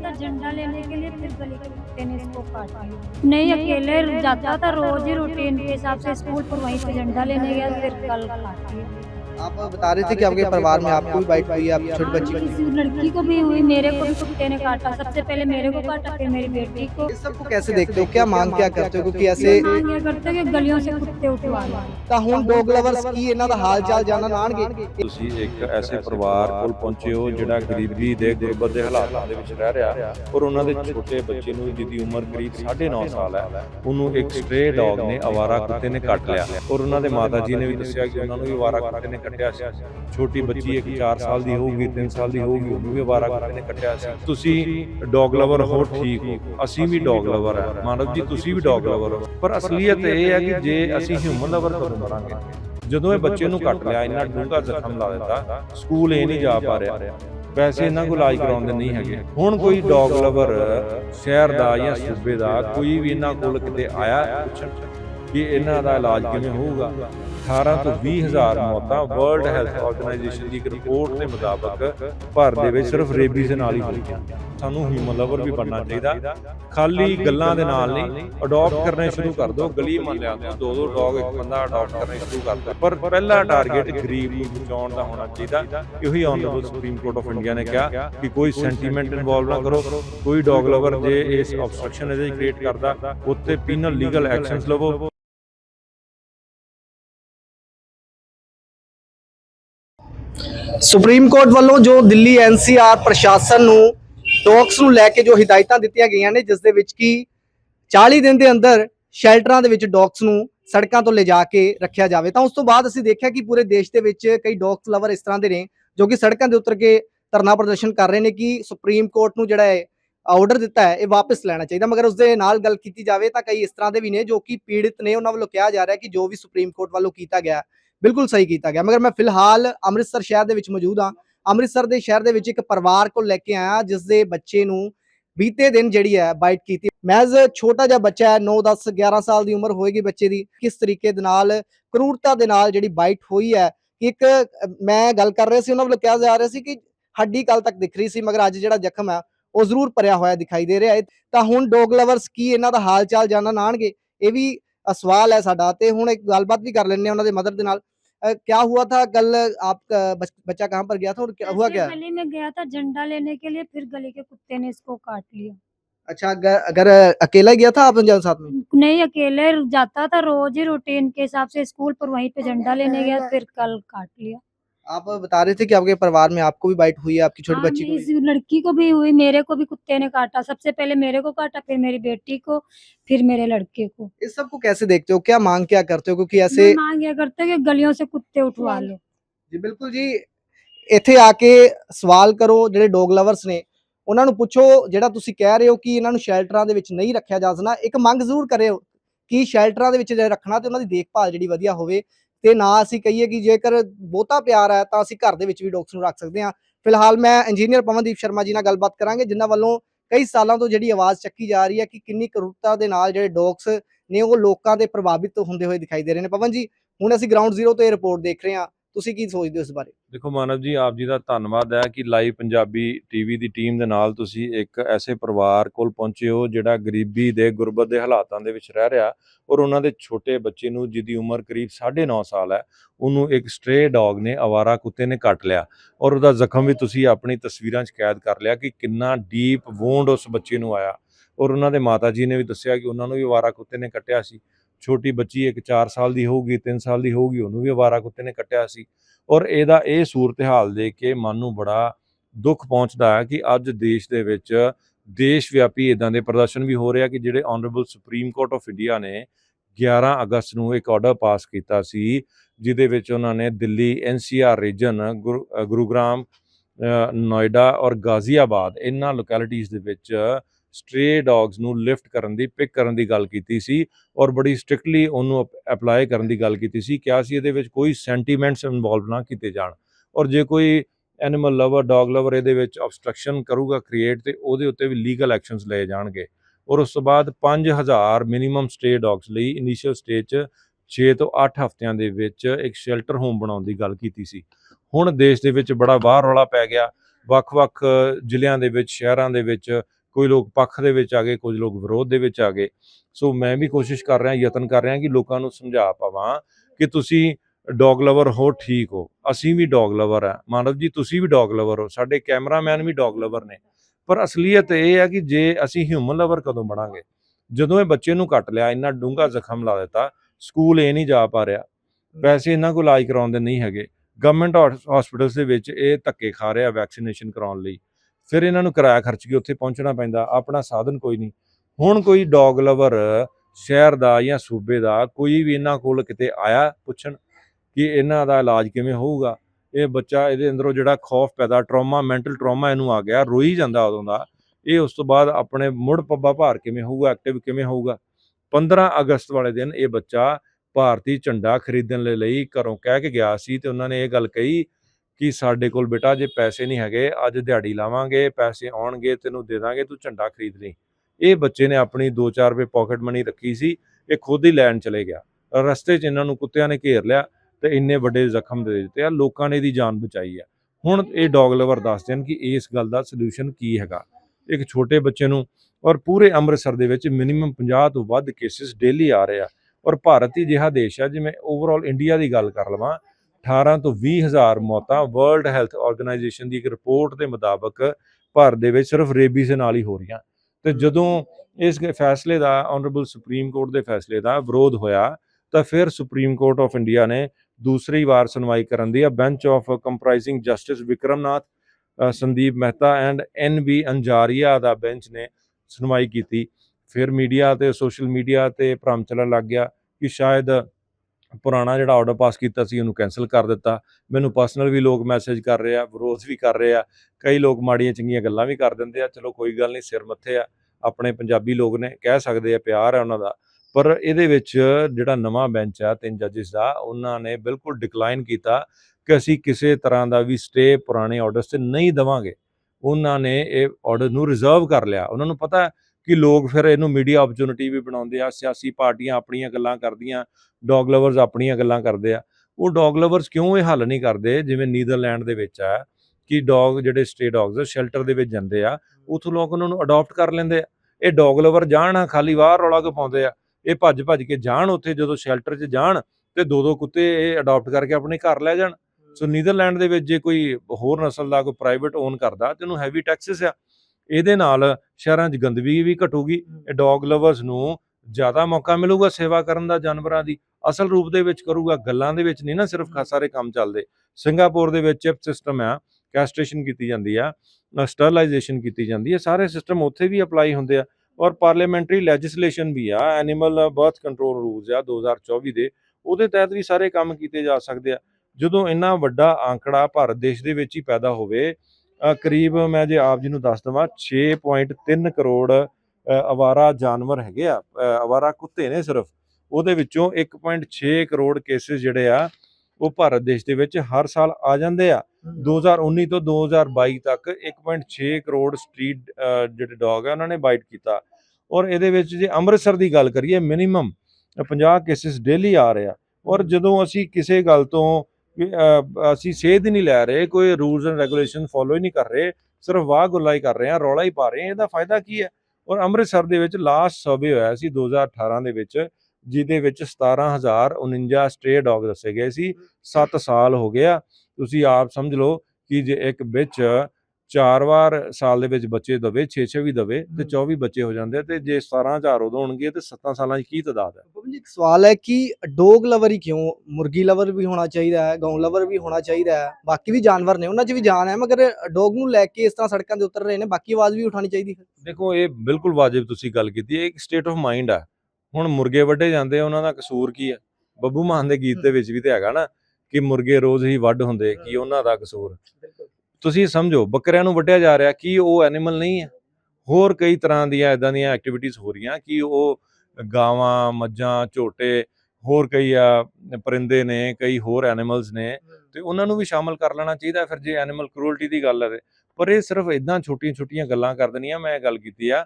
था झंडा लेने के लिए फिर गली के कुत्ते ने इसको काट लिया नहीं अकेले जाता था रोज ही रूटीन के हिसाब से स्कूल पर वहीं पे झंडा लेने गया फिर कल काट लिया आप बता रहे थे कि आपके परिवार में आपको भी बाइट हुई है आपकी छोटी हाँ, बच्ची को किसी लड़की को भी हुई मेरे को भी कुत्ते ने काटा सबसे पहले मेरे को काटा फिर मेरी बेटी को इस सबको कैसे देखते हो क्या मांग क्या करते हो क्योंकि ऐसे ये मांग ये करते कि गलियों से कुत्ते उठवा लो ਤਾਂ ਹੁਣ ਡੌਗ ਲਵਰਸ ਕੀ ਇਹਨਾਂ ਦਾ ਹਾਲ ਚਾਲ ਜਾਣਨ ਆਣਗੇ ਤੁਸੀਂ ਇੱਕ ਐਸੇ ਪਰਿਵਾਰ ਕੋਲ ਪਹੁੰਚੇ ਹੋ ਜਿਹੜਾ ਗਰੀਬੀ ਦੇ ਗੁਰਬਤ ਦੇ ਹਾਲਾਤਾਂ ਦੇ ਵਿੱਚ ਰਹਿ ਰਿਹਾ ਔਰ ਉਹਨਾਂ ਦੇ ਛੋਟੇ ਬੱਚੇ ਨੂੰ ਜਿਹਦੀ ਉਮਰ ਕਰੀਬ 9.5 ਸਾਲ ਹੈ ਉਹਨੂੰ ਇੱਕ ਸਟ੍ਰੇ ਡੌਗ ਨੇ ਆਵਾਰਾ ਕੁੱਤੇ ਨੇ ਕੱਟ ਲਿਆ ਔਰ ਉਹਨਾਂ ਦੇ ਮਾਤਾ ਜੀ ਨੇ ਵੀ ਦੱਸਿਆ ਕਿ ਉਹਨਾਂ ਨੂੰ ਵੀ ਆਵਾਰਾ ਕੁੱਤੇ ਨੇ ਕੱਟਿਆ ਸੀ। ਛੋਟੀ ਬੱਚੀ ਇੱਕ 4 ਸਾਲ ਦੀ ਹੋਊਗੀ 3 ਸਾਲ ਦੀ ਹੋਊਗੀ ਉਹਨੂੰ ਵੀ ਆਵਾਰਾ ਕੁੱਤੇ ਨੇ ਕੱਟਿਆ ਸੀ। ਤੁਸੀਂ ਡੌਗ ਲਵਰ ਹੋ ਠੀਕ ਹੋ। ਅਸੀਂ ਵੀ ਡੌਗ ਲਵਰ ਹੈ। ਮਾਨਵ ਜੀ ਤੁਸੀਂ ਵੀ ਡੌਗ ਲਵਰ ਹੋ। ਪਰ ਅਸਲੀਅਤ ਇਹ ਹੈ ਕਿ ਜੇ ਅਸੀਂ ਹਿਊਮਨ ਲਵਰ ਕਦੋਂ ਬਣਾਂਗੇ ਜਦੋਂ ਇਹ ਬੱਚੇ ਨੂੰ ਕੱਟ ਲਿਆ ਇੰਨਾ ਡੂੰਘਾ ਜ਼ਖਮ ਲਾ ਦਿੱਤਾ ਸਕੂਲ ਇਹ ਨਹੀਂ ਜਾ ਪਾ ਰਿਹਾ। ਵੈਸੇ ਇਹਨਾਂ ਕੋਲ ਇਲਾਜ ਕਰਾਉਂਦੇ ਨਹੀਂ ਹੈਗੇ। ਹੁਣ ਕੋਈ ਡੌਗ ਲਵਰ ਸ਼ਹਿਰ ਦਾ ਜਾਂ ਸੂਬੇ ਦਾ ਕੋਈ ਵੀ ਇਹਨਾਂ ਕੋਲ ਕਿਤੇ ਆਇਆ ਪੁੱਛਣ। ਕਿ ਇਹਨਾਂ ਦਾ ਇਲਾਜ ਕਿਵੇਂ ਹੋਊਗਾ 18 ਤੋਂ 20 ਹਜ਼ਾਰ ਮੌਤਾਂ ਵਰਲਡ ਹੈਲਥ ਆਰਗੇਨਾਈਜੇਸ਼ਨ ਦੀ ਇੱਕ ਰਿਪੋਰਟ ਦੇ ਮੁਤਾਬਕ ਭਾਰਤ ਦੇ ਵਿੱਚ ਸਿਰਫ ਰੇਬੀਜ਼ ਦੇ ਨਾਲ ਹੀ ਹੋਈਆਂ। ਸਾਨੂੰ ਹਿਊਮਨ ਲਵਰ ਵੀ ਬਣਨਾ ਚਾਹੀਦਾ। ਖਾਲੀ ਗੱਲਾਂ ਦੇ ਨਾਲ ਨਹੀਂ ਅਡਾਪਟ ਕਰਨੇ ਸ਼ੁਰੂ ਕਰ ਦਿਓ। ਗਲੀ ਮਹੱਲਿਆਂ ਤੋਂ ਦੋ ਦੋ ਡੌਗ ਇੱਕ ਬੰਦਾ ਅਡਾਪਟ ਕਰਨੇ ਸ਼ੁਰੂ ਕਰ ਦਿਓ। ਪਰ ਪਹਿਲਾ ਟਾਰਗੇਟ ਗਰੀਬ ਨੂੰ ਬਚਾਉਣ ਦਾ ਹੋਣਾ ਚਾਹੀਦਾ। ਇਹੀ honourable supreme court of India ਨੇ ਕਿਹਾ ਕਿ ਕੋਈ ਸੈਂਟੀਮੈਂਟ ਇਨਵੋਲਵ ਨਾ ਕਰੋ। ਕੋਈ ਡੌਗ ਲਵਰ ਜੇ ਇਸ ਆਬਸਟਰਕਸ਼ਨ ਇਹਦੇ ਕ੍ਰੀਏਟ ਕਰਦਾ ਉੱਤੇ ਪੀਨਲ ਲੀਗਲ ਐਕਸ਼ਨਸ ਲਵੋ। ਸੁਪਰੀਮ ਕੋਰਟ ਵੱਲੋਂ ਜੋ ਦਿੱਲੀ ਐਨਸੀਆਰ ਪ੍ਰਸ਼ਾਸਨ ਨੂੰ ਡੌਗਸ ਨੂੰ ਲੈ ਕੇ ਜੋ ਹਦਾਇਤਾਂ ਦਿੱਤੀਆਂ ਗਈਆਂ ਨੇ, ਜਿਸ ਦੇ ਵਿੱਚ ਕਿ 40 ਦਿਨ ਦੇ ਅੰਦਰ ਸ਼ੈਲਟਰਾਂ ਦੇ ਵਿੱਚ ਡੌਗਸ ਨੂੰ ਸੜਕਾਂ ਤੋਂ ਲਿਜਾ ਕੇ ਰੱਖਿਆ ਜਾਵੇ। ਤਾਂ ਉਸ ਤੋਂ ਬਾਅਦ ਅਸੀਂ ਦੇਖਿਆ ਕਿ ਪੂਰੇ ਦੇਸ਼ ਦੇ ਵਿੱਚ ਕਈ ਡੌਗਸ ਲਵਰ ਇਸ ਤਰ੍ਹਾਂ ਦੇ ਨੇ, ਜੋ ਕਿ ਸੜਕਾਂ ਦੇ ਉਤਰ ਕੇ ਧਰਨਾ ਪ੍ਰਦਰਸ਼ਨ ਕਰ ਰਹੇ ਨੇ ਕਿ ਸੁਪਰੀਮ ਕੋਰਟ ਨੂੰ ਜਿਹੜਾ ਹੈ ਆਰਡਰ ਦਿੱਤਾ ਹੈ, ਇਹ ਵਾਪਸ ਲੈਣਾ ਚਾਹੀਦਾ। ਮਗਰ ਉਸ ਦੇ ਨਾਲ ਗੱਲ ਕੀਤੀ ਜਾਵੇ ਤਾਂ ਕਈ ਇਸ ਤਰ੍ਹਾਂ ਦੇ ਵੀ ਨੇ ਜੋ ਕਿ ਪੀੜਿਤ ਨੇ। ਉਹਨਾਂ ਵੱਲੋਂ ਕਿਹਾ ਜਾ ਰਿਹਾ ਕਿ ਜੋ ਵੀ ਸੁਪਰੀਮ ਕੋਰਟ ਵੱਲੋਂ ਕੀਤਾ ਗਿਆ ਬਿਲਕੁਲ ਸਹੀ ਕੀਤਾ ਗਿਆ। ਮਗਰ ਮੈਂ ਫਿਲਹਾਲ ਅੰਮ੍ਰਿਤਸਰ ਸ਼ਹਿਰ ਦੇ ਵਿੱਚ ਮੌਜੂਦ ਹਾਂ। ਅੰਮ੍ਰਿਤਸਰ ਦੇ ਸ਼ਹਿਰ ਦੇ ਵਿੱਚ ਇੱਕ ਪਰਿਵਾਰ ਕੋਲ ਲੈ ਕੇ ਆਇਆ ਜਿਸ ਦੇ ਬੱਚੇ ਨੂੰ ਬੀਤੇ ਦਿਨ ਜਿਹੜੀ ਹੈ ਬਾਈਟ ਕੀਤੀ। ਮਹਿਜ਼ ਛੋਟਾ ਜਿਹਾ ਬੱਚਾ ਹੈ 9 10 11 ਸਾਲ ਦੀ ਉਮਰ ਹੋਏਗੀ ਬੱਚੇ ਦੀ, ਕਿਸ ਤਰੀਕੇ ਦੇ ਨਾਲ, ਕਰੂਰਤਾ ਦੇ ਨਾਲ ਜਿਹੜੀ ਬਾਈਟ ਹੋਈ ਹੈ ਇੱਕ, ਮੈਂ ਗੱਲ ਕਰ ਰਿਹਾ ਸੀ, ਉਹਨਾਂ ਵੱਲੋਂ ਕਿਹਾ ਜਾ ਰਿਹਾ ਸੀ ਕਿ ਹੱਡੀ ਕੱਲ ਤੱਕ ਦਿਖ ਰਹੀ ਸੀ, ਮਗਰ ਅੱਜ ਜਿਹੜਾ ਜ਼ਖਮ ਹੈ, ਉਹ ਜ਼ਰੂਰ ਭਰਿਆ ਹੋਇਆ ਦਿਖਾਈ ਦੇ ਰਿਹਾ ਹੈ। ਤਾਂ ਹੁਣ ਡੌਗ ਲਵਰਸ ਕੀ ਇਹਨਾਂ ਦਾ ਹਾਲ ਚਾਲ ਜਾਣਨ ਆਣਗੇ, ਇਹ ਵੀ ਸਵਾਲ ਹੈ ਸਾਡਾ। ਤੇ ਹੁਣ ਇੱਕ ਗੱਲਬਾਤ ਵੀ ਕਰ ਲੈਂਦੇ ਹਾਂ ਉਹਨਾਂ ਦੇ ਮਦਰ ਦੇ ਨਾਲ। क्या हुआ था? कल आपका बच, बच्चा कहाँ पर गया था और क्या हुआ क्या? गली में गया था झंडा लेने के लिए फिर गली के कुत्ते ने इसको काट लिया। अच्छा अगर, अगर अकेला गया था आप अंजान साथ में? नहीं अकेले जाता था रोज ही रूटीन के हिसाब से स्कूल पर वहीं पे झंडा लेने गया फिर कल काट लिया। आप बता रहे थे कि आपके परिवार में आपको भी बाइट हुई है आपकी छोटी हाँ, बच्ची को मेरी भी। इस लड़की को भी हुई मेरे को भी कुत्ते ने काटा सबसे पहले मेरे को काटा फिर मेरी बेटी को फिर मेरे लड़के को इस सब को कैसे देखते हो क्या मांग क्या करते हो क्योंकि ऐसे मैं मांग ये करते कि गलियों से कुत्ते उठवा लो ਜੀ ਬਿਲਕੁਲ ਜੀ ਇੱਥੇ ਆ ਕੇ ਸਵਾਲ ਕਰੋ ਜਿਹੜੇ ਡੌਗ ਲਵਰਸ ਨੇ ਉਹਨਾਂ ਨੂੰ ਪੁੱਛੋ ਜਿਹੜਾ ਤੁਸੀਂ ਕਹਿ ਰਹੇ ਹੋ ਕਿ ਇਹਨਾਂ ਨੂੰ ਸ਼ੈਲਟਰਾਂ ਦੇ ਵਿੱਚ ਨਹੀਂ ਰੱਖਿਆ ਜਾ ਸਕਦਾ ਇੱਕ ਮੰਗ ਜ਼ਰੂਰ ਕਰਿਓ ਕਿ ਸ਼ੈਲਟਰਾਂ ਦੇ ਵਿੱਚ ਜੇ ਰੱਖਣਾ ਤੇ ਉਹਨਾਂ ਦੀ ਦੇਖਭਾਲ ਜਿਹੜੀ ਵਧੀਆ ਹੋਵੇ ਤੇ ਨਾ ਅਸੀਂ ਕਹੀਏ ਕਿ ਜੇਕਰ ਬਹੁਤਾ ਪਿਆਰ ਹੈ ਤਾਂ ਅਸੀਂ ਘਰ ਦੇ ਵਿੱਚ ਵੀ ਡੌਗਸ ਨੂੰ ਰੱਖ ਸਕਦੇ ਹਾਂ। ਫਿਲਹਾਲ ਮੈਂ ਇੰਜੀਨੀਅਰ ਪਵਨਦੀਪ ਸ਼ਰਮਾ ਜੀ ਨਾਲ ਗੱਲਬਾਤ ਕਰਾਂਗੇ, ਜਿਨ੍ਹਾਂ ਵੱਲੋਂ ਕਈ ਸਾਲਾਂ ਤੋਂ ਜਿਹੜੀ ਆਵਾਜ਼ ਚੱਕੀ ਜਾ ਰਹੀ ਹੈ ਕਿ ਕਿੰਨੀ ਕਰੂਰਤਾ ਦੇ ਨਾਲ ਜਿਹੜੇ ਡੌਗਸ ਨੇ ਉਹ ਲੋਕਾਂ ਦੇ ਪ੍ਰਭਾਵਿਤ ਹੁੰਦੇ ਹੋਏ ਦਿਖਾਈ ਦੇ ਰਹੇ ਨੇ। ਪਵਨ ਜੀ, ਹੁਣ ਅਸੀਂ ਗਰਾਊਂਡ ਜ਼ੀਰੋ ਤੇ ਰਿਪੋਰਟ ਦੇਖ ਰਹੇ ਹਾਂ। ਤੁਸੀਂ ਕੀ ਸੋਚਦੇ ਹੋ ਇਸ ਬਾਰੇ? ਦੇਖੋ ਮਾਨਵ ਜੀ, ਆਪ ਜੀ ਦਾ ਧੰਨਵਾਦ ਹੈ ਕਿ ਲਾਈਵ ਪੰਜਾਬੀ ਟੀਵੀ ਦੀ ਟੀਮ ਦੇ ਨਾਲ ਤੁਸੀਂ ਇੱਕ ਐਸੇ ਪਰਿਵਾਰ ਕੋਲ ਪਹੁੰਚੇ ਹੋ ਜਿਹੜਾ ਗਰੀਬੀ ਦੇ ਗੁਰਬਤ ਦੇ ਹਾਲਾਤਾਂ ਦੇ ਵਿੱਚ ਰਹਿ ਰਿਹਾ ਔਰ ਉਹਨਾਂ ਦੇ ਛੋਟੇ ਬੱਚੇ ਨੂੰ ਜਿਹਦੀ ਉਮਰ ਕਰੀਬ 9.5 ਸਾਲ ਹੈ, ਉਹਨੂੰ ਇੱਕ ਸਟ੍ਰੇ ਡੌਗ ਨੇ ਆਵਾਰਾ ਕੁੱਤੇ ਨੇ ਕੱਟ ਲਿਆ ਔਰ ਉਹਦਾ ਜ਼ਖਮ ਵੀ ਤੁਸੀਂ ਆਪਣੀ ਤਸਵੀਰਾਂ 'ਚ ਕੈਦ ਕਰ ਲਿਆ ਕਿ ਕਿੰਨਾ ਡੀਪ ਵੂੰਡ ਉਸ ਬੱਚੇ ਨੂੰ ਆਇਆ ਔਰ ਉਹਨਾਂ ਦੇ ਮਾਤਾ ਜੀ ਨੇ ਵੀ ਦੱਸਿਆ ਕਿ ਉਹਨਾਂ ਨੂੰ ਵੀ ਆਵਾਰਾ ਕੁੱਤੇ ਨੇ ਕੱਟਿਆ ਸੀ। ਛੋਟੀ ਬੱਚੀ ਇੱਕ 4 ਸਾਲ ਦੀ ਹੋਊਗੀ 3 ਸਾਲ ਦੀ ਹੋਊਗੀ, ਉਹਨੂੰ ਵੀ ਆਵਾਰਾ ਕੁੱਤੇ ਨੇ ਕੱਟਿਆ ਸੀ। ਔਰ ਇਹਦਾ ਇਹ ਸੂਰਤ-ਹਾਲ ਦੇਖ ਕੇ ਮਨ ਨੂੰ ਬੜਾ ਦੁੱਖ ਪਹੁੰਚਦਾ ਹੈ ਕਿ ਅੱਜ ਦੇਸ਼ ਦੇ ਵਿੱਚ ਦੇਸ਼ ਵਿਆਪੀ ਇਦਾਂ ਦੇ ਪ੍ਰਦਰਸ਼ਨ ਵੀ ਹੋ ਰਿਹਾ ਕਿ ਜਿਹੜੇ honourable supreme court of India ਨੇ 11 ਅਗਸਤ ਨੂੰ ਇੱਕ ਆਰਡਰ ਪਾਸ ਕੀਤਾ ਸੀ, ਜਿਹਦੇ ਵਿੱਚ ਉਹਨਾਂ ਨੇ ਦਿੱਲੀ ਐਨਸੀਆਰ ਰੀਜਨ ਗੁਰੂਗ੍ਰਾਮ ਨੋਇਡਾ ਔਰ ਗਾਜ਼ੀਆਬਾਦ, ਇਹਨਾਂ ਲੋਕੈਲਿਟੀਜ਼ ਦੇ ਵਿੱਚ ਸਟ੍ਰੇ ਡੌਗਸ ਨੂੰ ਲਿਫਟ ਕਰਨ ਦੀ ਪਿਕ ਕਰਨ ਦੀ ਗੱਲ ਕੀਤੀ ਸੀ ਔਰ ਬੜੀ ਸਟ੍ਰਿਕਟਲੀ ਉਹਨੂੰ ਅਪਲਾਈ ਕਰਨ ਦੀ ਗੱਲ ਕੀਤੀ ਸੀ, ਕਿਹਾ ਸੀ ਇਹਦੇ ਵਿੱਚ ਕੋਈ ਸੈਂਟੀਮੈਂਟਸ ਇਨਵੋਲਵ ਨਾ ਕੀਤੇ ਜਾਣ ਔਰ ਜੇ ਕੋਈ ਐਨੀਮਲ ਲਵਰ ਡੌਗ ਲਵਰ ਇਹਦੇ ਵਿੱਚ ਆਬਸਟਰਕਸ਼ਨ ਕਰੂਗਾ ਕ੍ਰੀਏਟ ਤੇ ਉਹਦੇ ਉੱਤੇ ਵੀ ਲੀਗਲ ਐਕਸ਼ਨਸ ਲਏ ਜਾਣਗੇ ਔਰ ਉਸ ਤੋਂ ਬਾਅਦ 5000 ਮਿਨੀਮਮ ਸਟੇ ਡੌਗਸ ਲਈ ਇਨੀਸ਼ੀਅਲ ਸਟੇਜ 'ਚ 6 ਤੋਂ 8 ਹਫ਼ਤਿਆਂ ਦੇ ਵਿੱਚ ਇੱਕ ਸ਼ੈਲਟਰ ਹੋਮ ਬਣਾਉਣ ਦੀ ਗੱਲ ਕੀਤੀ ਸੀ। ਹੁਣ ਦੇਸ਼ ਦੇ ਵਿੱਚ ਬੜਾ ਬਾਹਰ ਰੌਲਾ ਪੈ ਗਿਆ, ਵੱਖ-ਵੱਖ ਜ਼ਿਲ੍ਹਿਆਂ ਦੇ ਵਿੱਚ, ਸ਼ਹਿਰਾਂ ਦੇ ਵਿੱਚ ਕੋਈ ਲੋਕ ਪੱਖ ਦੇ ਵਿੱਚ ਆ ਗਏ, ਕੁਝ ਲੋਕ ਵਿਰੋਧ ਦੇ ਵਿੱਚ ਆ ਗਏ। ਸੋ ਮੈਂ ਵੀ ਕੋਸ਼ਿਸ਼ ਕਰ ਰਿਹਾ, ਯਤਨ ਕਰ ਰਿਹਾ ਕਿ ਲੋਕਾਂ ਨੂੰ ਸਮਝਾ ਪਾਵਾਂ ਕਿ ਤੁਸੀਂ ਡੌਗ ਲਵਰ ਹੋ, ਠੀਕ ਹੋ। ਅਸੀਂ ਵੀ ਡੌਗ ਲਵਰ ਆ। ਮਾਨਵ ਜੀ, ਤੁਸੀਂ ਵੀ ਡੌਗ ਲਵਰ ਹੋ। ਸਾਡੇ ਕੈਮਰਾਮੈਨ ਵੀ ਡੌਗ ਲਵਰ ਨੇ। ਪਰ ਅਸਲੀਅਤ ਇਹ ਹੈ ਕਿ ਜੇ ਅਸੀਂ ਹਿਊਮਨ ਲਵਰ ਕਦੋਂ ਬਣਾਂਗੇ? ਜਦੋਂ ਇਹ ਬੱਚੇ ਨੂੰ ਕੱਟ ਲਿਆ, ਇੰਨਾ ਡੂੰਘਾ ਜ਼ਖਮ ਲਾ ਦਿੱਤਾ, ਸਕੂਲ ਇਹ ਨਹੀਂ ਜਾ ਪਾ ਰਿਹਾ। ਵੈਸੇ ਇਹਨਾਂ ਕੋਲ ਇਲਾਜ ਕਰਾਉਣ ਦੇ ਨਹੀਂ ਹੈਗੇ। ਗਵਰਨਮੈਂਟ ਹਸਪੀਟਲਸ ਦੇ ਵਿੱਚ ਇਹ ਧੱਕੇ ਖਾ ਰਿਹਾ ਵੈਕਸੀਨੇਸ਼ਨ ਕਰਾਉਣ ਲਈ। ਫਿਰ ਇਹਨਾਂ ਨੂੰ ਕਿਰਾਇਆ ਖਰਚ ਕੇ ਉੱਥੇ ਪਹੁੰਚਣਾ ਪੈਂਦਾ, ਆਪਣਾ ਸਾਧਨ ਕੋਈ ਨਹੀਂ। ਹੁਣ ਕੋਈ ਡੌਗ ਲਵਰ ਸ਼ਹਿਰ ਦਾ ਜਾਂ ਸੂਬੇ ਦਾ ਕੋਈ ਵੀ ਇਹਨਾਂ ਕੋਲ ਕਿਤੇ ਆਇਆ ਪੁੱਛਣ ਕਿ ਇਹਨਾਂ ਦਾ ਇਲਾਜ ਕਿਵੇਂ ਹੋਊਗਾ, ਇਹ ਬੱਚਾ ਇਹਦੇ ਅੰਦਰੋਂ ਜਿਹੜਾ ਖੌਫ ਪੈਦਾ ਟਰਾਮਾ ਮੈਂਟਲ ਟਰਾਮਾ ਇਹਨੂੰ ਆ ਗਿਆ, ਰੋਈ ਜਾਂਦਾ ਉਦੋਂ ਦਾ, ਇਹ ਉਸ ਤੋਂ ਬਾਅਦ ਆਪਣੇ ਮੁੜ ਪੱਬਾ ਭਾਰ ਕਿਵੇਂ ਹੋਊਗਾ ਐਕਟਿਵ ਕਿਵੇਂ ਹੋਊਗਾ। 15 ਅਗਸਤ ਵਾਲੇ ਦਿਨ ਇਹ ਬੱਚਾ ਭਾਰਤੀ ਝੰਡਾ ਖਰੀਦਣ ਦੇ ਲਈ ਘਰੋਂ ਕਹਿ ਕੇ ਗਿਆ ਸੀ ਤੇ ਉਹਨਾਂ ਨੇ ਇਹ ਗੱਲ ਕਹੀ ਕਿ ਸਾਡੇ ਕੋਲ ਬੇਟਾ ਜੇ ਪੈਸੇ ਨਹੀਂ ਹੈਗੇ, ਅੱਜ ਦਿਹਾੜੀ ਲਾਵਾਂਗੇ, ਪੈਸੇ ਆਉਣਗੇ, ਤੈਨੂੰ ਦੇ ਦਾਂਗੇ, ਤੂੰ ਝੰਡਾ ਖਰੀਦ ਲਈ। ਇਹ ਬੱਚੇ ਨੇ ਆਪਣੀ 2-4 ਰੁਪਏ ਪਾਕਟ ਮਨੀ ਰੱਖੀ ਸੀ, ਇਹ ਖੁਦ ਹੀ ਲੈਣ ਚਲੇ ਗਿਆ। ਰਸਤੇ 'ਚ ਇਹਨਾਂ ਨੂੰ ਕੁੱਤਿਆਂ ਨੇ ਘੇਰ ਲਿਆ ਤੇ ਇੰਨੇ ਵੱਡੇ ਜ਼ਖਮ ਦੇ ਦਿੱਤੇ ਆ, ਲੋਕਾਂ ਨੇ ਇਹਦੀ ਜਾਨ ਬਚਾਈ ਆ। ਹੁਣ ਇਹ ਡੌਗ ਲਵਰ ਦੱਸ ਦੇਣ ਕਿ ਇਸ ਗੱਲ ਦਾ ਸੋਲੂਸ਼ਨ ਕੀ ਹੈਗਾ। ਇੱਕ ਛੋਟੇ ਬੱਚੇ ਨੂੰ ਔਰ ਪੂਰੇ ਅੰਮ੍ਰਿਤਸਰ ਦੇ ਵਿੱਚ ਮਿਨੀਮਮ 50 ਤੋਂ ਵੱਧ ਕੇਸਿਸ ਡੇਲੀ ਆ ਰਹੇ ਆ। ਔਰ ਭਾਰਤ ਹੀ ਜਿਹਾ ਦੇਸ਼ ਆ, ਜਿਵੇਂ ਓਵਰਆਲ ਇੰਡੀਆ ਦੀ ਗੱਲ ਕਰ ਲਵਾਂ 18 ਤੋਂ 20 ਹਜ਼ਾਰ ਮੌਤਾਂ ਵਰਲਡ ਹੈਲਥ ਆਰਗੇਨਾਈਜੇਸ਼ਨ ਦੀ ਇੱਕ ਰਿਪੋਰਟ ਦੇ ਮੁਤਾਬਕ ਭਾਰਤ ਦੇ ਵਿੱਚ ਸਿਰਫ ਰੇਬੀਜ਼ ਦੇ ਨਾਲ ਹੀ ਹੋ ਰਹੀਆਂ। ਤੇ ਜਦੋਂ ਇਸ ਫੈਸਲੇ ਦਾ ਆਨਰੇਬਲ ਸੁਪਰੀਮ ਕੋਰਟ ਦੇ ਫੈਸਲੇ ਦਾ ਵਿਰੋਧ ਹੋਇਆ ਤਾਂ ਫਿਰ ਸੁਪਰੀਮ ਕੋਰਟ ਆਫ ਇੰਡੀਆ ਨੇ ਦੂਸਰੀ ਵਾਰ ਸੁਣਵਾਈ ਕਰਨ ਦੀ ਆ bench of comprising justice Vikram Nath Sandeep Mehta and N B Anjaria the bench ਨੇ ਸੁਣਵਾਈ ਕੀਤੀ। ਫਿਰ ਮੀਡੀਆ ਤੇ ਸੋਸ਼ਲ ਮੀਡੀਆ ਤੇ ਭ੍ਰਮ ਚੱਲਣ ਲੱਗ ਗਿਆ ਕਿ ਸ਼ਾਇਦ ਪੁਰਾਣਾ ਜਿਹੜਾ ਆਰਡਰ ਪਾਸ ਕੀਤਾ ਸੀ, ਉਹਨੂੰ ਕੈਨਸਲ ਕਰ ਦਿੱਤਾ। ਮੈਨੂੰ ਪਰਸਨਲ ਵੀ ਲੋਕ ਮੈਸੇਜ ਕਰ ਰਹੇ ਆ, ਵਿਰੋਧ ਵੀ ਕਰ ਰਹੇ ਆ। ਕਈ ਲੋਕ ਮਾੜੀਆਂ, ਚੰਗੀਆਂ ਗੱਲਾਂ ਵੀ ਕਰ ਦਿੰਦੇ ਆ। ਚਲੋ ਕੋਈ ਗੱਲ ਨਹੀਂ, ਸਿਰ ਮੱਥੇ ਆ। ਆਪਣੇ ਪੰਜਾਬੀ ਲੋਕ ਨੇ, ਕਹਿ ਸਕਦੇ ਆ, ਪਿਆਰ ਹੈ ਉਹਨਾਂ ਦਾ। ਪਰ ਇਹਦੇ ਵਿੱਚ ਜਿਹੜਾ ਨਵਾਂ ਬੈਂਚ ਆ, ਤਿੰਨ ਜੱਜਿਸ ਦਾ, ਉਹਨਾਂ ਨੇ ਬਿਲਕੁਲ ਡਿਕਲਾਈਨ ਕੀਤਾ ਕਿ ਅਸੀਂ ਕਿਸੇ ਤਰ੍ਹਾਂ ਦਾ ਵੀ ਸਟੇ ਪੁਰਾਣੇ ਆਰਡਰਸ ਤੇ ਨਹੀਂ ਦਵਾਂਗੇ। ਉਹਨਾਂ ਨੇ ਇਹ ਆਰਡਰ ਨੂੰ ਰਿਜ਼ਰਵ ਕਰ ਲਿਆ। ਉਹਨਾਂ ਨੂੰ ਪਤਾ ਕਿ ਲੋਕ ਫਿਰ ਇਹਨੂੰ ਮੀਡੀਆ ਓਪਰਚੁਨਿਟੀ ਵੀ ਬਣਾਉਂਦੇ ਆ ਸਿਆਸੀ ਪਾਰਟੀਆਂ ਆਪਣੀਆਂ ਗੱਲਾਂ ਕਰਦੀਆਂ ਡੌਗ ਲਵਰਸ ਆਪਣੀਆਂ ਗੱਲਾਂ ਕਰਦੇ ਆ। ਉਹ ਡੌਗ ਲਵਰਸ ਕਿਉਂ ਇਹ ਹੱਲ ਨਹੀਂ ਕਰਦੇ? ਜਿਵੇਂ ਨੀਦਰਲੈਂਡ ਦੇ ਵਿੱਚ ਆ ਕਿ ਡੌਗ ਜਿਹੜੇ ਸਟੇ ਡੌਗਸ ਸ਼ੈਲਟਰ ਦੇ ਵਿੱਚ ਜਾਂਦੇ ਆ ਉਥੋਂ ਲੋਕ ਉਹਨਾਂ ਨੂੰ ਅਡਾਪਟ ਕਰ ਲੈਂਦੇ ਆ। ਇਹ ਡੌਗ ਲਵਰ ਜਾਣ ਖਾਲੀ ਬਾਹਰ ਰੌਲਾ ਕਿਉਂ ਪਾਉਂਦੇ ਆ? ਇਹ ਭੱਜ ਭੱਜ ਕੇ ਜਾਣ ਉੱਥੇ ਜਦੋਂ ਸ਼ੈਲਟਰ 'ਚ ਜਾਣ ਤੇ ਦੋ ਦੋ ਕੁੱਤੇ ਇਹ ਅਡਾਪਟ ਕਰਕੇ ਆਪਣੇ ਘਰ ਲੈ ਜਾਣ। ਸੋ ਨੀਦਰਲੈਂਡ ਦੇ ਵਿੱਚ ਜੇ ਕੋਈ ਹੋਰ ਨਸਲ ਦਾ ਕੋਈ ਪ੍ਰਾਈਵੇਟ ਓਨ ਕਰਦਾ ਤੇ ਉਹਨੂੰ ਹੈਵੀ ਟੈਕਸਸ ਆ। ਇਹਦੇ ਨਾਲ ਸ਼ਹਿਰਾਂ 'ਚ ਗੰਦਗੀ ਵੀ ਘਟੂਗੀ ਇਹ ਡੌਗ ਲਵਰਸ ਨੂੰ ਜ਼ਿਆਦਾ ਮੌਕਾ ਮਿਲੂਗਾ ਸੇਵਾ ਕਰਨ ਦਾ ਜਾਨਵਰਾਂ ਦੀ। ਅਸਲ ਰੂਪ ਦੇ ਵਿੱਚ ਕਰੂਗਾ ਗੱਲਾਂ ਦੇ ਵਿੱਚ ਨਹੀਂ ਨਾ ਸਿਰਫ ਸਾਰੇ ਕੰਮ ਚੱਲਦੇ। ਸਿੰਗਾਪੁਰ ਦੇ ਵਿੱਚ ਚਿਪ ਸਿਸਟਮ ਆ ਕੈਸਟ੍ਰੇਸ਼ਨ ਕੀਤੀ ਜਾਂਦੀ ਆ ਸਟਰਲਾਈਜੇਸ਼ਨ ਕੀਤੀ ਜਾਂਦੀ ਹੈ ਸਾਰੇ ਸਿਸਟਮ ਉੱਥੇ ਵੀ ਅਪਲਾਈ ਹੁੰਦੇ ਆ। ਔਰ ਪਾਰਲੀਮੈਂਟਰੀ ਲੈਜਿਸਲੇਸ਼ਨ ਵੀ ਆ ਐਨੀਮਲ ਬਰਥ ਕੰਟਰੋਲ ਰੂਲਸ ਆ 2024 ਦੇ ਉਹਦੇ ਤਹਿਤ ਵੀ ਸਾਰੇ ਕੰਮ ਕੀਤੇ ਜਾ ਸਕਦੇ ਆ। ਜਦੋਂ ਇੰਨਾ ਵੱਡਾ ਆંકੜਾ ਭਾਰਤ ਦੇਸ਼ ਦੇ ਵਿੱਚ ਹੀ ਪੈਦਾ ਹੋਵੇ ਕਰੀਬ ਮੈਂ ਜੇ ਆਪ ਜੀ ਨੂੰ ਦੱਸ ਦਵਾਂ 6.3 ਕਰੋੜ ਅਵਾਰਾ ਜਾਨਵਰ ਹੈਗੇ ਆ ਅਵਾਰਾ ਕੁੱਤੇ ਨੇ ਸਿਰਫ। ਉਹਦੇ ਵਿੱਚੋਂ 1.6 ਕਰੋੜ ਕੇਸਿਸ ਜਿਹੜੇ ਆ ਉਹ ਭਾਰਤ ਦੇਸ਼ ਦੇ ਵਿੱਚ ਹਰ ਸਾਲ ਆ ਜਾਂਦੇ ਆ। 2019 ਤੋਂ 2022 ਤੱਕ 1.6 ਕਰੋੜ ਸਟਰੀਟ ਜਿਹੜੇ ਡੌਗ ਆ ਉਹਨਾਂ ਨੇ ਬਾਈਟ ਕੀਤਾ। ਔਰ ਇਹਦੇ ਵਿੱਚ ਜੇ ਅੰਮ੍ਰਿਤਸਰ ਦੀ ਗੱਲ ਕਰੀਏ ਮਿਨੀਮਮ 50 ਕੇਸਿਸ ਡੇਲੀ ਆ ਰਹੇ ਆ। ਔਰ ਜਦੋਂ ਅਸੀਂ ਕਿਸੇ ਗੱਲ ਤੋਂ ਅਸੀਂ ਸੇਧ ਹੀ ਨਹੀਂ ਲੈ ਰਹੇ, ਕੋਈ ਰੂਲਸ ਐਂਡ ਰੈਗੂਲੇਸ਼ਨ ਫੋਲੋ ਹੀ ਨਹੀਂ ਕਰ ਰਹੇ, ਸਿਰਫ ਵਾਹ ਗੁੱਲਾ ਹੀ ਕਰ ਰਹੇ ਆ ਰੌਲਾ ਹੀ ਪਾ ਰਹੇ ਆ ਇਹਦਾ ਫਾਇਦਾ ਕੀ ਹੈ? ਔਰ ਅੰਮ੍ਰਿਤਸਰ ਦੇ ਵਿੱਚ ਲਾਸਟ ਸਰਵੇ ਹੋਇਆ ਸੀ 2018 ਦੇ ਵਿੱਚ, ਜਿਹਦੇ ਵਿੱਚ 17049 ਸਟ੍ਰੇ ਡੌਗ ਦੱਸੇ ਗਏ ਸੀ 7 ਸਾਲ ਹੋ ਗਿਆ, ਤੁਸੀਂ ਆਪ ਸਮਝ ਲਓ ਕਿ ਜੇ ਇੱਕ ਵਿੱਚ ਚਾਰ ਵਾਰ ਸਾਲ ਦੇ ਵਿੱਚ ਬੱਚੇ ਦਵੇ 6-6 ਵੀ ਦਵੇ ਤੇ 24 ਬੱਚੇ ਹੋ ਜਾਂਦੇ ਤੇ ਜੇ 17000 ਉਦੋਂ ਹੋਣਗੇ ਤੇ 7 ਸਾਲਾਂ 'ਚ ਕੀ ਤਦਾਦ ਹੈ? ਪਵਨ ਜੀ ਇੱਕ ਸਵਾਲ ਹੈ ਕਿ ਡੌਗ ਲਵਰ ਹੀ ਕਿਉਂ ਮੁਰਗੀ ਲਵਰ ਵੀ ਹੋਣਾ ਚਾਹੀਦਾ ਹੈ ਗਊ ਲਵਰ ਵੀ ਹੋਣਾ ਚਾਹੀਦਾ ਹੈ ਬਾਕੀ ਵੀ ਜਾਨਵਰ ਨੇ ਉਹਨਾਂ 'ਚ ਵੀ ਜਾਨ ਹੈ ਮਗਰ ਡੌਗ ਨੂੰ ਲੈ ਕੇ ਇਸ ਤਰ੍ਹਾਂ ਸੜਕਾਂ ਤੇ ਉਤਰ ਰਹੇ ਨੇ ਬਾਕੀ ਆਵਾਜ਼ ਵੀ ਉਠਾਣੀ ਚਾਹੀਦੀ ਹੈ। ਦੇਖੋ ਇਹ ਬਿਲਕੁਲ ਵਾਜਿਬ ਤੁਸੀਂ ਗੱਲ ਕੀਤੀ ਹੈ ਇੱਕ ਸਟੇਟ ਆਫ ਮਾਈਂਡ ਆ। ਹੁਣ ਮੁਰਗੇ ਵੱਢੇ ਜਾਂਦੇ ਆ ਉਹਨਾਂ ਦਾ ਕਸੂਰ ਕੀ ਹੈ ਬੱਬੂ ਮਾਨ ਦੇ ਗੀਤ ਦੇ ਵਿੱਚ ਵੀ ਤੇ ਹੈਗਾ ਨਾ ਕਿ ਮੁਰਗੇ ਰੋਜ਼ ਹੀ ਵੱਢ ਹੁੰਦੇ ਕੀ ਉਹਨਾਂ ਦਾ ਕਸੂਰ? ਤੁਸੀਂ ਸਮਝੋ ਬੱਕਰਿਆਂ ਨੂੰ ਵੱਢਿਆ ਜਾ ਰਿਹਾ ਕੀ ਉਹ ਐਨੀਮਲ ਨਹੀਂ ਹੈ। ਹੋਰ ਕਈ ਤਰ੍ਹਾਂ ਦੀਆਂ ਇਦਾਂ ਦੀਆਂ ਐਕਟੀਵਿਟੀਜ਼ ਹੋ ਰਹੀਆਂ ਕਿ ਉਹ ਗਾਵਾਂ ਮੱਝਾਂ ਝੋਟੇ ਹੋਰ ਕਈ ਆ ਪਰਿੰਦੇ ਨੇ ਕਈ ਹੋਰ ਐਨੀਮਲਸ ਨੇ ਤੇ ਉਹਨਾਂ ਨੂੰ ਵੀ ਸ਼ਾਮਲ ਕਰ ਲੈਣਾ ਚਾਹੀਦਾ ਫਿਰ ਜੇ ਐਨੀਮਲ ਕਰੂਲਟੀ ਦੀ ਗੱਲ ਹੈ ਪਰ ਇਹ ਸਿਰਫ ਇਦਾਂ ਛੋਟੀਆਂ ਛੋਟੀਆਂ ਗੱਲਾਂ ਕਰ ਦੇਣੀਆਂ ਮੈਂ ਗੱਲ ਕੀਤੀ ਆ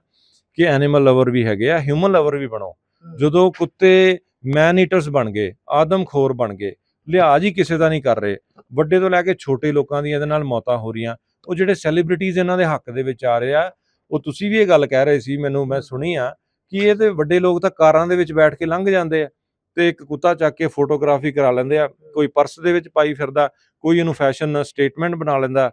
ਕਿ ਐਨੀਮਲ ਲਵਰ ਵੀ ਹੈਗੇ ਆ ਹਿਊਮਨ ਲਵਰ ਵੀ ਬਣੋ। ਜਦੋਂ ਕੁੱਤੇ ਮੈਨ ਈਟਰਸ ਬਣ ਗਏ ਆਦਮਖੋਰ ਬਣ ਗਏ ਲਿਹਾਜ਼ ਹੀ ਕਿਸੇ ਦਾ ਨਹੀਂ ਕਰ ਰਹੇ। ਵੱਡੇ ਤੋਂ ਲੈ ਕੇ ਛੋਟੇ ਲੋਕਾਂ ਦੀਆਂ ਇਹਦੇ ਨਾਲ ਮੌਤਾਂ ਹੋ ਰਹੀਆਂ। ਉਹ ਜਿਹੜੇ ਸੈਲੀਬ੍ਰਿਟੀਜ਼ ਇਹਨਾਂ ਦੇ ਹੱਕ ਦੇ ਵਿੱਚ ਆ ਰਹੇ ਆ, ਉਹ ਤੁਸੀਂ ਵੀ ਇਹ ਗੱਲ ਕਹਿ ਰਹੇ ਸੀ, ਮੈਨੂੰ, ਮੈਂ ਸੁਣੀ ਆ ਕਿ ਇਹ ਤੇ ਵੱਡੇ ਲੋਕ ਤਾਂ ਕਾਰਾਂ ਦੇ ਵਿੱਚ ਬੈਠ ਕੇ ਲੰਘ ਜਾਂਦੇ ਆ ਤੇ ਇੱਕ ਕੁੱਤਾ ਚੱਕ ਕੇ ਫੋਟੋਗ੍ਰਾਫੀ ਕਰਾ ਲੈਂਦੇ ਆ, ਕੋਈ ਪਰਸ ਦੇ ਵਿੱਚ ਪਾਈ ਫਿਰਦਾ, ਕੋਈ ਇਹਨੂੰ ਫੈਸ਼ਨ ਸਟੇਟਮੈਂਟ ਬਣਾ ਲੈਂਦਾ,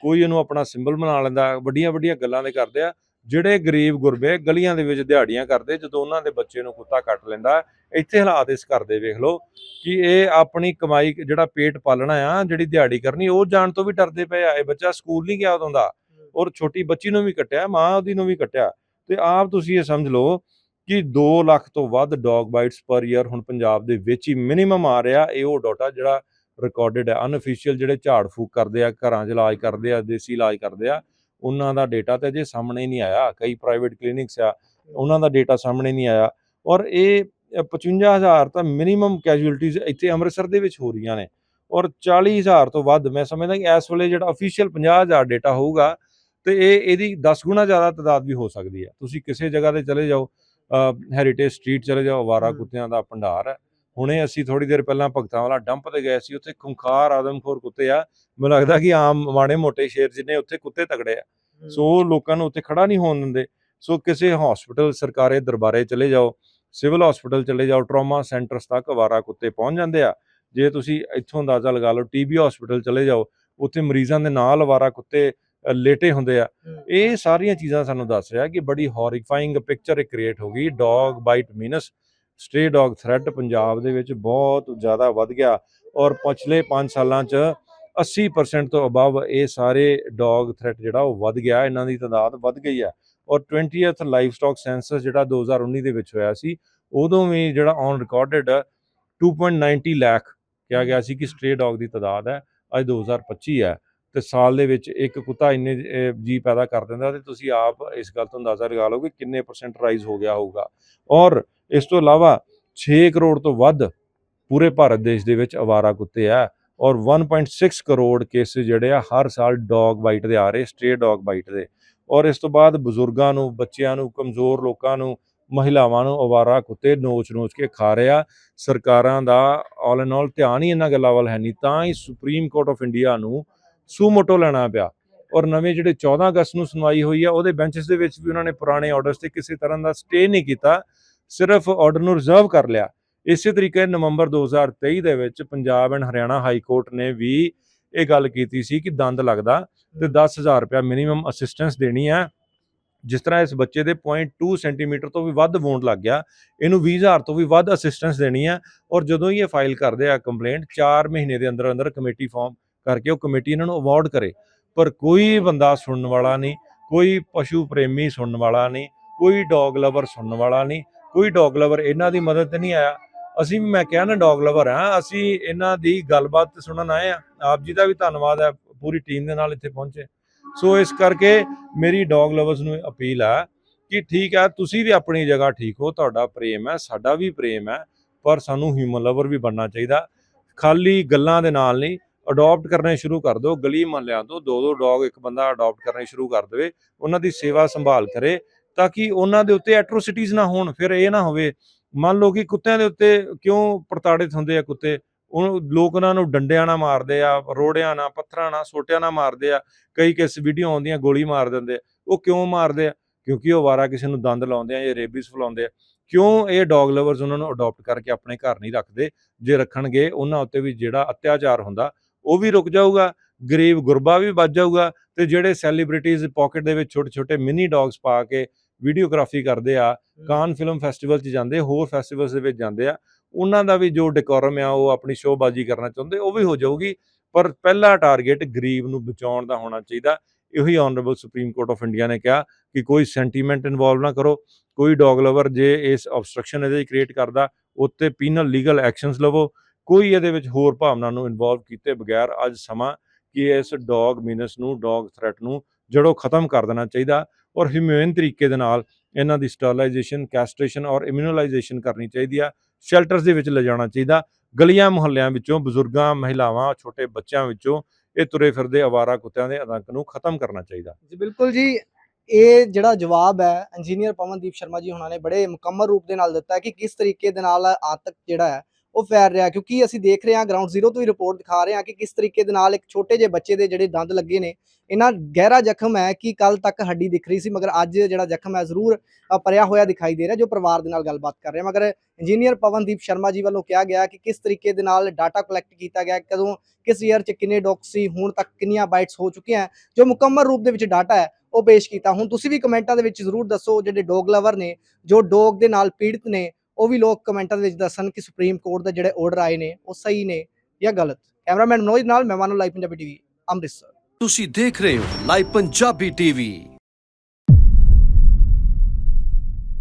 ਕੋਈ ਇਹਨੂੰ ਆਪਣਾ ਸਿੰਬਲ ਬਣਾ ਲੈਂਦਾ ਵੱਡੀਆਂ ਵੱਡੀਆਂ ਗੱਲਾਂ ਦੇ ਕਰਦੇ ਆ। ਜਿਹੜੇ ਗਰੀਬ ਗੁਰਬੇ ਗਲੀਆਂ ਦੇ ਵਿੱਚ ਦਿਹਾੜੀਆਂ ਕਰਦੇ, ਜਦੋਂ ਉਹਨਾਂ ਦੇ ਬੱਚੇ ਨੂੰ ਕੁੱਤਾ ਕੱਟ ਲੈਂਦਾ, ਇੱਥੇ ਹਾਲਾਤ ਇਸ ਕਰਦੇ ਵੇਖ ਲਓ ਕਿ ਇਹ ਆਪਣੀ ਕਮਾਈ, ਜਿਹੜਾ ਪੇਟ ਪਾਲਣਾ ਆ, ਜਿਹੜੀ ਦਿਹਾੜੀ ਕਰਨੀ, ਉਹ ਜਾਣ ਤੋਂ ਵੀ ਡਰਦੇ ਪਏ ਆ। ਇਹ ਬੱਚਾ ਸਕੂਲ ਨਹੀਂ ਗਿਆ ਉਦੋਂ ਦਾ ਔਰ ਛੋਟੀ ਬੱਚੀ ਨੂੰ ਵੀ ਕੱਟਿਆ, ਮਾਂ ਉਹਦੀ ਨੂੰ ਵੀ ਕੱਟਿਆ। ਤੇ ਆਪ ਤੁਸੀਂ ਇਹ ਸਮਝ ਲਓ ਕਿ 2 ਲੱਖ ਤੋਂ ਵੱਧ ਡੌਗ ਬਾਈਟਸ ਪਰ ਈਅਰ ਹੁਣ ਪੰਜਾਬ ਦੇ ਵਿੱਚ ਹੀ ਮਿਨੀਮਮ ਆ ਰਿਹਾ। ਇਹ ਉਹ ਡਾਟਾ ਜਿਹੜਾ ਰਿਕਾਰਡਡ ਹੈ ਅਨਅਫੀਸ਼ੀਅਲ ਜਿਹੜੇ ਝਾੜ ਫੂਕ ਕਰਦੇ ਆ, ਘਰਾਂ 'ਚ ਇਲਾਜ ਕਰਦੇ ਆ, ਦੇਸੀ ਇਲਾਜ ਕਰਦੇ ਆ। ਉਹਨਾਂ ਦਾ ਡੇਟਾ ਤੇ ਅਜੇ ਸਾਹਮਣੇ ਨਹੀਂ ਆਇਆ ਕਈ ਪ੍ਰਾਈਵੇਟ ਕਲੀਨਿਕਸ ਆ ਉਹਨਾਂ ਦਾ ਡੇਟਾ ਸਾਹਮਣੇ ਨਹੀਂ ਆਇਆ ਔਰ ਇਹ ਅ, 55000 ਤਾਂ ਮਿਨੀਮਮ ਕੈਜੂਅਲਟੀਜ਼ ਇੱਥੇ ਅੰਮ੍ਰਿਤਸਰ ਦੇ ਵਿੱਚ ਹੋ ਰਹੀਆਂ ਨੇ ਔਰ 40000 ਤੋਂ ਵੱਧ ਮੈਂ ਸਮਝਦਾ ਕਿ ਇਸ ਵੇਲੇ ਜਿਹੜਾ ਅਫੀਸ਼ੀਅਲ 50000 ਡੇਟਾ ਹੋਊਗਾ ਤੇ ਇਹ ਇਹਦੀ 10 ਗੁਣਾ ਜ਼ਿਆਦਾ ਤਾਦਾਦ ਵੀ ਹੋ ਸਕਦੀ ਹੈ। ਤੁਸੀਂ ਕਿਸੇ ਜਗ੍ਹਾ ਤੇ ਚਲੇ ਜਾਓ ਹੈਰੀਟੇਜ ਸਟਰੀਟ ਚਲੇ ਜਾਓ ਅਵਾਰਾ ਕੁੱਤਿਆਂ ਦਾ ਭੰਡਾਰ ਹੈ। ਹੁਣੇ ਅਸੀਂ ਥੋੜੀ ਦੇਰ ਪਹਿਲਾਂ ਭਗਤਾਂ ਵਾਲਾ ਡੰਪ ਤੇ ਗਏ ਸੀ ਉੱਥੇ ਖੁੰਖਾਰ ਆਦਮਖੋਰ ਕੁੱਤੇ ਆ ਮੈਨੂੰ ਲੱਗਦਾ ਕਿ ਆਮ ਮਾੜੇ ਮੋਟੇ ਸ਼ੇਰ ਜਿੰਨੇ ਉੱਥੇ ਕੁੱਤੇ ਤਗੜੇ ਆ। ਸੋ ਲੋਕਾਂ ਨੂੰ ਉੱਥੇ ਖੜਾ ਨਹੀਂ ਹੋਣ ਦਿੰਦੇ। ਸੋ ਕਿਸੇ ਹਸਪੀਟਲ ਸਰਕਾਰੀ ਦਰਬਾਰੇ ਚਲੇ ਜਾਓ ਸਿਵਲ ਹਸਪੀਟਲ ਚਲੇ ਜਾਓ ਟਰਾਮਾ ਸੈਂਟਰਸ ਤੱਕ ਅਵਾਰਾ ਕੁੱਤੇ ਪਹੁੰਚ ਜਾਂਦੇ ਆ। ਜੇ ਤੁਸੀਂ ਇੱਥੋਂ ਅੰਦਾਜ਼ਾ ਲਗਾ ਲਓ ਟੀਬੀ ਹਸਪੀਟਲ ਚਲੇ ਜਾਓ ਉੱਥੇ ਮਰੀਜ਼ਾਂ ਦੇ ਨਾਲ ਅਵਾਰਾ ਕੁੱਤੇ ਲੇਟੇ ਹੁੰਦੇ ਆ। ਇਹ ਸਾਰੀਆਂ ਚੀਜ਼ਾਂ ਸਾਨੂੰ ਦੱਸ ਰਿਹਾ ਕਿ ਬੜੀ ਹੌਰੀਫਾਈਂਗ ਪਿਕਚਰ ਕ੍ਰੀਏਟ ਹੋ ਗਈ dog bite means stray dog threat Punjab ਦੇ ਵਿੱਚ ਬਹੁਤ ਜ਼ਿਆਦਾ ਵੱਧ ਗਿਆ ਔਰ ਪਿਛਲੇ 5 ਸਾਲਾਂ 'ਚ 80% ਤੋਂ ਅਬਵ ਇਹ ਸਾਰੇ ਡੌਗ ਥ੍ਰੈਟ ਜਿਹੜਾ ਉਹ ਵੱਧ ਗਿਆ ਇਹਨਾਂ ਦੀ ਤਾਦਾਦ ਵੱਧ ਗਈ ਹੈ ਔਰ 20th ਲਾਈਵ ਸਟਾਕ ਸੈਂਸਸ ਜਿਹੜਾ 2019 ਦੇ ਵਿੱਚ ਹੋਇਆ ਸੀ ਉਦੋਂ ਵੀ ਜਿਹੜਾ ਔਨ ਰਿਕਾਰਡਡ 2.90 ਲੱਖ ਕਿਹਾ ਗਿਆ ਸੀ ਕਿ ਸਟ੍ਰੇ ਡੌਗ ਦੀ ਤਾਦਾਦ ਹੈ ਅੱਜ 2025 ਹੈ ਤੇ ਸਾਲ ਦੇ ਵਿੱਚ ਇੱਕ ਕੁੱਤਾ ਇੰਨੇ ਅਹ, ਜੀ ਪੈਦਾ ਕਰ ਦਿੰਦਾ ਤੇ ਤੁਸੀਂ ਆਪ ਇਸ ਗੱਲ ਤੋਂ ਅੰਦਾਜ਼ਾ ਲਗਾ ਲਓ ਕਿ ਕਿੰਨੇ ਪਰਸੈਂਟ ਰਾਈਜ਼ ਹੋ ਗਿਆ ਹੋਊਗਾ ਔਰ ਇਸ ਤੋਂ ਇਲਾਵਾ 6 ਕਰੋੜ ਤੋਂ ਵੱਧ ਪੂਰੇ ਭਾਰਤ ਦੇਸ਼ ਦੇ ਵਿੱਚ ਅਵਾਰਾ ਕੁੱਤੇ ਆ ਔਰ 1.6 ਕਰੋੜ ਕੇਸ ਜਿਹੜੇ ਆ ਹਰ ਸਾਲ ਡੌਗ ਬਾਈਟ ਦੇ ਆ ਰਹੇ ਸਟ੍ਰੇ ਡੌਗ ਬਾਈਟ ਦੇ। ਔਰ ਇਸ ਤੋਂ ਬਾਅਦ ਬਜ਼ੁਰਗਾਂ ਨੂੰ, ਬੱਚਿਆਂ ਨੂੰ, ਕਮਜ਼ੋਰ ਲੋਕਾਂ ਨੂੰ, ਮਹਿਲਾਵਾਂ ਨੂੰ ਅਵਾਰਾ ਕੁੱਤੇ ਨੋਚ-ਨੋਚ ਕੇ ਖਾ ਰਿਹਾ ਸਰਕਾਰਾਂ ਦਾ ਆਲ ਇਨ ਆਲ ਧਿਆਨ ਹੀ ਇਹਨਾਂ ਗੱਲਾਂ ਵੱਲ ਹੈ ਨਹੀਂ, ਤਾਂ ਹੀ ਸੁਪਰੀਮ ਕੋਰਟ ਆਫ ਇੰਡੀਆ ਨੂੰ ਸੂਮੋਟੋ ਲੈਣਾ ਪਿਆ। ਔਰ ਨਵੇਂ ਜਿਹੜੇ 14 ਅਗਸਤ ਨੂੰ ਸੁਣਵਾਈ ਹੋਈ ਆ, ਉਹਦੇ ਬੈਂਚਸ ਦੇ ਵਿੱਚ ਵੀ ਉਹਨਾਂ ਨੇ ਪੁਰਾਣੇ ਆਰਡਰਸ ਤੇ ਕਿਸੇ ਤਰ੍ਹਾਂ ਦਾ ਸਟੇ ਨਹੀਂ ਕੀਤਾ। ਸਿਰਫ ਆਰਡਰ ਨੂੰ ਰਿਜ਼ਰਵ ਕਰ ਲਿਆ। ਇਸੇ ਤਰੀਕੇ ਨਵੰਬਰ 2023 ਦੇ ਵਿੱਚ Punjab and Haryana high court ਨੇ ਵੀ ਇਹ ਗੱਲ ਕੀਤੀ ਸੀ ਕਿ ਦੰਦ ਲੱਗਦਾ ਤੇ 10000 ਰੁਪਏ ਮਿਨੀਮਮ ਅਸਿਸਟੈਂਸ ਦੇਣੀ ਹੈ। ਜਿਸ ਤਰ੍ਹਾਂ ਇਸ ਬੱਚੇ ਦੇ 0.2 ਸੈਂਟੀਮੀਟਰ ਤੋਂ ਵੀ ਵੱਧ ਵੂੰਡ ਲੱਗ ਗਿਆ ਇਹਨੂੰ 20000 ਤੋਂ ਵੀ ਵੱਧ ਅਸਿਸਟੈਂਸ ਦੇਣੀ ਹੈ ਔਰ ਜਦੋਂ ਹੀ ਇਹ ਫਾਈਲ ਕਰਦੇ ਆ ਕੰਪਲੇਂਟ 4 ਮਹੀਨੇ ਦੇ ਅੰਦਰ ਅੰਦਰ ਕਮੇਟੀ ਫਾਰਮ ਕਰਕੇ ਉਹ ਕਮੇਟੀ ਇਹਨਾਂ ਨੂੰ ਅਵਾਰਡ ਕਰੇ। ਪਰ ਕੋਈ ਬੰਦਾ ਸੁਣਨ ਵਾਲਾ ਨਹੀਂ ਕੋਈ ਪਸ਼ੂ ਪ੍ਰੇਮੀ ਸੁਣਨ ਵਾਲਾ ਨਹੀਂ ਕੋਈ ਡੌਗ ਲਵਰ ਸੁਣਨ ਵਾਲਾ ਨਹੀਂ ਕੋਈ ਡੌਗ ਲਵਰ ਇਹਨਾਂ ਦੀ ਮਦਦ ਤੇ ਨਹੀਂ ਆਇਆ। ਅਸੀਂ ਵੀ ਮੈਂ ਕਿਹਾ ਨਾ ਡੌਗ ਲਵਰ ਆ, ਅਸੀਂ ਇਹਨਾਂ ਦੀ ਗੱਲਬਾਤ ਸੁਣਨ ਆਏ ਆ। ਆਪ ਜੀ ਦਾ ਵੀ ਧੰਨਵਾਦ ਹੈ ਪੂਰੀ ਟੀਮ ਦੇ ਨਾਲ ਇੱਥੇ ਪਹੁੰਚੇ। ਸੋ ਇਸ ਕਰਕੇ ਮੇਰੀ ਡੌਗ ਲਵਰਸ ਨੂੰ ਅਪੀਲ ਹੈ ਕਿ ਠੀਕ ਹੈ ਤੁਸੀਂ ਵੀ ਆਪਣੀ ਜਗ੍ਹਾ ਠੀਕ ਹੋ, ਤੁਹਾਡਾ ਪ੍ਰੇਮ ਹੈ ਸਾਡਾ ਵੀ ਪ੍ਰੇਮ ਹੈ ਪਰ ਸਾਨੂੰ ਹਿਊਮਨ ਲਵਰ ਵੀ ਬਣਨਾ ਚਾਹੀਦਾ। ਖਾਲੀ ਗੱਲਾਂ ਦੇ ਨਾਲ ਨਹੀਂ ਅਡਾਪਟ ਕਰਨੇ ਸ਼ੁਰੂ ਕਰ ਦਿਓ, ਗਲੀ ਮਹੱਲਿਆਂ ਤੋਂ ਦੋ ਦੋ ਡੌਗ ਇੱਕ ਬੰਦਾ ਅਡਾਪਟ ਕਰਨੇ ਸ਼ੁਰੂ ਕਰ ਦੇਵੇ, ਉਹਨਾਂ ਦੀ ਸੇਵਾ ਸੰਭਾਲ ਕਰੇ ਤਾਂ ਕਿ ਉਹਨਾਂ ਦੇ ਉੱਤੇ ਐਟਰੋਸਿਟੀਜ਼ ਨਾ ਹੋਣ, ਫਿਰ ਇਹ ਨਾ ਹੋਵੇ। ਮੰਨ ਲਓ ਕਿ ਕੁੱਤਿਆਂ ਦੇ ਉੱਤੇ ਕਿਉਂ ਪ੍ਰਤਾੜਿਤ ਹੁੰਦੇ ਆ ਕੁੱਤੇ? ਉਹ ਲੋਕ ਉਹਨਾਂ ਨੂੰ ਡੰਡਿਆਂ ਨਾਲ ਮਾਰਦੇ ਆ, ਰੋੜਿਆਂ ਨਾਲ, ਪੱਥਰਾਂ ਨਾਲ, ਸੋਟਿਆਂ ਨਾਲ ਮਾਰਦੇ ਆ। ਕਈ ਕਿਸ ਵੀਡੀਓ ਆਉਂਦੀਆਂ, ਗੋਲੀ ਮਾਰ ਦਿੰਦੇ ਆ। ਉਹ ਕਿਉਂ ਮਾਰਦੇ ਆ? ਕਿਉਂਕਿ ਉਹ ਵਾਰਾ ਕਿਸੇ ਨੂੰ ਦੰਦ ਲਾਉਂਦੇ ਆ ਜਾਂ ਰੇਬੀਸ ਫਲਾਉਂਦੇ ਆ। ਕਿਉਂ ਇਹ ਡੌਗ ਲਵਰਸ ਉਹਨਾਂ ਨੂੰ ਅਡਾਪਟ ਕਰਕੇ ਆਪਣੇ ਘਰ ਨਹੀਂ ਰੱਖਦੇ? ਜੇ ਰੱਖਣਗੇ, ਉਹਨਾਂ ਉੱਤੇ ਵੀ ਜਿਹੜਾ ਅਤਿਆਚਾਰ ਹੁੰਦਾ, ਉਹ ਵੀ ਰੁਕ ਜਾਊਗਾ। ਗਰੀਬ ਗੁਰਬਾ ਵੀ ਬਚ ਜਾਊਗਾ ਤੇ ਜਿਹੜੇ ਸੈਲੀਬ੍ਰਿਟੀਜ਼ ਪਾਕਟ ਦੇ ਵਿੱਚ ਛੋਟੇ ਛੋਟੇ ਮਿੰਨੀ ਡੌਗਸ ਪਾ ਕੇ ਵੀਡੀਓਗ੍ਰਾਫੀ ਕਰਦੇ ਆ ਕਾਨ ਫਿਲਮ ਫੈਸਟੀਵਲ 'ਚ ਜਾਂਦੇ ਹੋਰ ਫੈਸਟੀਵਲਸ ਦੇ ਵਿੱਚ ਜਾਂਦੇ ਆ ਉਹਨਾਂ ਦਾ ਵੀ ਜੋ ਡੈਕੋਰਮ ਆ ਉਹ ਆਪਣੀ ਸ਼ੋਅਬਾਜ਼ੀ ਕਰਨਾ ਚਾਹੁੰਦੇ ਉਹ ਵੀ ਹੋ ਜਾਊਗੀ ਪਰ ਪਹਿਲਾ ਟਾਰਗੇਟ ਗਰੀਬ ਨੂੰ ਬਚਾਉਣ ਦਾ ਹੋਣਾ ਚਾਹੀਦਾ। ਇਹੀ honourable supreme court of India ਨੇ ਕਿਹਾ ਕਿ ਕੋਈ ਸੈਂਟੀਮੈਂਟ ਇਨਵੋਲਵ ਨਾ ਕਰੋ ਕੋਈ ਡੌਗ ਲਵਰ ਜੇ ਇਸ ਆਬਸਟਰਕਸ਼ਨ ਇਹਦੇ ਕ੍ਰੀਏਟ ਕਰਦਾ ਉੱਤੇ ਪੀਨਲ ਲੀਗਲ ਐਕਸ਼ਨਸ ਲਵੋ ਕੋਈ ਇਹਦੇ ਵਿੱਚ ਹੋਰ ਭਾਵਨਾ ਨੂੰ ਇਨਵੋਲਵ ਕੀਤੇ ਬਗੈਰ ਅੱਜ ਸਮਾਂ ਕਿ ਇਸ ਡੌਗ ਮੀਨਸ ਨੂੰ ਡੌਗ ਥ੍ਰੈਟ ਨੂੰ ਜੜੋਂ ਖਤਮ ਕਰ ਦੇਣਾ ਚਾਹੀਦਾ। ਔਰ ਹਿਊਮਨ ਤਰੀਕੇ ਦੇ ਨਾਲ ਇਹਨਾਂ ਦੀ ਸਟਰਲਾਈਜੇਸ਼ਨ ਕੈਸਟ੍ਰੇਸ਼ਨ ਔਰ ਇਮਿਊਨਲਾਈਜੇਸ਼ਨ ਕਰਨੀ ਚਾਹੀਦੀ ਆ। ਸ਼ੈਲਟਰਸ ਦੇ ਵਿੱਚ ਲਿਜਾਣਾ ਚਾਹੀਦਾ। ਗਲੀਆਂ ਮੁਹੱਲਿਆਂ ਵਿੱਚੋਂ ਬਜ਼ੁਰਗਾਂ, ਮਹਿਲਾਵਾਂ, ਛੋਟੇ ਬੱਚਿਆਂ ਵਿੱਚੋਂ ਇਹ ਤੁਰੇ ਫਿਰਦੇ ਅਵਾਰਾ ਕੁੱਤਿਆਂ ਦੇ ਆਤੰਕ ਨੂੰ ਖਤਮ ਕਰਨਾ ਚਾਹੀਦਾ। ਜੀ, ਬਿਲਕੁਲ ਜੀ। ਇਹ ਜਿਹੜਾ ਜਵਾਬ ਹੈ ਇੰਜੀਨੀਅਰ ਪਵਨਦੀਪ ਸ਼ਰਮਾ ਜੀ ਹੁਣਾਂ ਨੇ ਬੜੇ ਮੁਕੰਮਲ ਰੂਪ ਦੇ ਨਾਲ ਦਿੱਤਾ ਕਿ ਕਿਸ ਤਰੀਕੇ ਦੇ ਨਾਲ ਆਤੰਕ ਜਿਹੜਾ ਹੈ ਉਹ ਫੈਲ ਰਿਹਾ ਕਿਉਂਕਿ ਅਸੀਂ ਦੇਖ ਰਹੇ ਹਾਂ ਗਰਾਊਂਡ ਜ਼ੀਰੋ ਤੋਂ ਹੀ ਰਿਪੋਰਟ ਦਿਖਾ ਰਹੇ ਹਾਂ ਕਿ ਕਿਸ ਤਰੀਕੇ ਦੇ ਨਾਲ ਇੱਕ ਛੋਟੇ ਜਿਹੇ ਬੱਚੇ ਦੇ ਜਿਹੜੇ ਦੰਦ ਲੱਗੇ ਨੇ ਇਹਨਾਂ ਗਹਿਰਾ ਜ਼ਖਮ ਹੈ ਕਿ ਕੱਲ ਤੱਕ ਹੱਡੀ ਦਿਖ ਰਹੀ ਸੀ ਮਗਰ ਅੱਜ ਜਿਹੜਾ ਜ਼ਖਮ ਹੈ ਜ਼ਰੂਰ ਅ, ਭਰਿਆ ਹੋਇਆ ਦਿਖਾਈ ਦੇ ਰਿਹਾ ਜੋ ਪਰਿਵਾਰ ਦੇ ਨਾਲ ਗੱਲਬਾਤ ਕਰ ਰਿਹਾ। ਮਗਰ ਇੰਜੀਨੀਅਰ ਪਵਨਦੀਪ ਸ਼ਰਮਾ ਜੀ ਵੱਲੋਂ ਕਿਹਾ ਗਿਆ ਕਿ ਕਿਸ ਤਰੀਕੇ ਦੇ ਨਾਲ ਡਾਟਾ ਕਲੈਕਟ ਕੀਤਾ ਗਿਆ ਕਦੋਂ ਕਿਸ ਈਅਰ ਚ ਕਿੰਨੇ ਡੌਗਸ ਸੀ ਹੁਣ ਤੱਕ ਕਿੰਨੀਆਂ ਬਾਈਟਸ ਹੋ ਚੁੱਕੀਆਂ ਜੋ ਮੁਕੰਮਲ ਰੂਪ ਦੇ ਵਿੱਚ ਡਾਟਾ ਹੈ ਉਹ ਪੇਸ਼ ਕੀਤਾ। ਹੁਣ ਤੁਸੀਂ ਵੀ ਕਮੈਂਟਾਂ ਦੇ ਵਿੱਚ ਜ਼ਰੂਰ ਦੱਸੋ ਜਿਹੜੇ ਡੌਗ ਲਵਰ ਨੇ ਜੋ ਡੌਗ ਦੇ ਨਾਲ ਪੀੜਤ ਨੇ ਉਹ ਵੀ ਲੋਕ ਕਮੈਂਟਾਂ ਦੇ ਵਿੱਚ ਦੱਸਣ ਕਿ ਸੁਪਰੀਮ ਕੋਰਟ ਦੇ ਜਿਹੜੇ ਆਰਡਰ ਆਏ ਨੇ, ਉਹ ਸਹੀ ਨੇ ਜਾਂ ਗਲਤ? ਕੈਮਰਾਮੈਨ ਮਨੋਜ ਨਾਲ, ਮੈਂ ਲਾਈਵ ਪੰਜਾਬੀ ਟੀਵੀ, ਅੰਮ੍ਰਿਤਸਰ। ਤੁਸੀਂ ਦੇਖ ਰਹੇ ਹੋ ਲਾਈਵ ਪੰਜਾਬੀ ਟੀਵੀ।